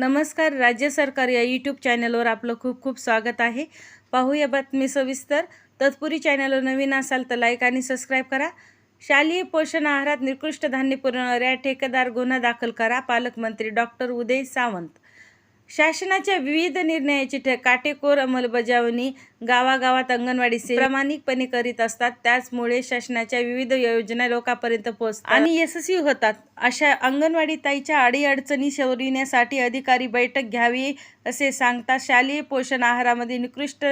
नमस्कार राज्य सरकार या यूट्यूब चॅनलवर आपलं खूप खूप स्वागत आहे. पाहूया बातमी सविस्तर. तत्पूर्वी चॅनलवर नवीन असाल तर लाईक आणि सबस्क्राईब करा. शालेय पोषण आहारात निकृष्ट धान्य पुरवणाऱ्या ठेकेदार गुन्हा दाखल करा. पालकमंत्री डॉक्टर उदय सावंत. शासनाच्या विविध निर्णयाची ठे काटेकोर अंमलबजावणी गावागावात अंगणवाडी प्रामाणिकपणे करीत असतात. त्याचमुळे शासनाच्या विविध योजना लोकांपर्यंत पोहोचतात. आणि यशस्वी होतात. अशा अंगणवाडी ताईच्या अडीअडचणी सोडविण्यासाठी अधिकारी बैठक घ्यावी असे सांगतात. शालेय पोषण आहारामध्ये निकृष्ट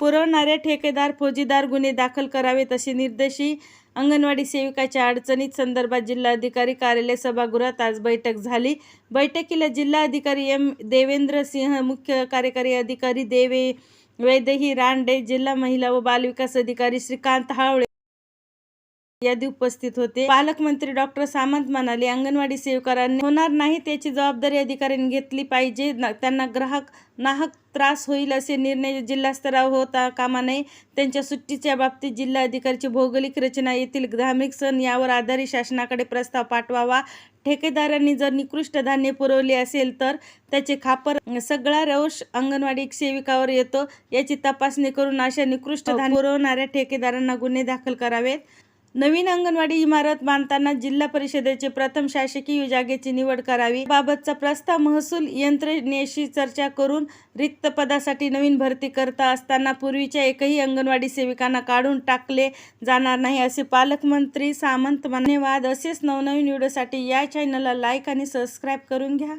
पुरवणाऱ्या ठेकेदार फौजीदार गुन्हे दाखल करावेत असे निर्देशही अंगणवाडी सेविकाच्या अडचणीत संदर्भात जिल्हाधिकारी कार्यालय सभागृहात आज बैठक झाली. बैठकीला जिल्हाधिकारी एम देवेंद्र सिंह मुख्य कार्यकारी अधिकारी देवे वैदेही रांडे जिल्हा महिला व बालविकास अधिकारी श्रीकांत हावळे यादी उपस्थित होते. पालकमंत्री डॉक्टर सामंत म्हणाले अंगणवाडी सेवकांनी होणार नाही त्याची जबाबदारी अधिकाऱ्यांनी घेतली पाहिजे. त्यांना ग्राहक नाहक त्रास होईल असे निर्णय जिल्हास्तरावर होता कामा नये. त्यांच्या सुट्टीच्या बाबतीत जिल्हाधिकारीची भौगोलिक रचना येथील धार्मिक सण यावर आधारित शासनाकडे प्रस्ताव पाठवावा. ठेकेदारांनी जर निकृष्ट धान्य पुरवले असेल तर त्याचे खापर सगळा रोष अंगणवाडी सेविकावर येतो. याची तपासणी करून अशा निकृष्ट धान्य पुरवणाऱ्या ठेकेदारांना गुन्हे दाखल करावेत. नवीन अंगणवाडी इमारत बांधताना जिल्हा परिषदेचे प्रथम शासकीय जागेची निवड करावी बाबतचा प्रस्ताव महसूल यंत्रणेशी चर्चा करून रिक्त पदासाठी नवीन भरती करता असताना पूर्वीच्या एकही अंगणवाडी सेविकांना काढून टाकले जाणार नाही असे पालकमंत्री सामंत धन्यवाद. असेच नवनवीन व्हिडिओसाठी या चॅनलला लाईक आणि सबस्क्राईब करून घ्या.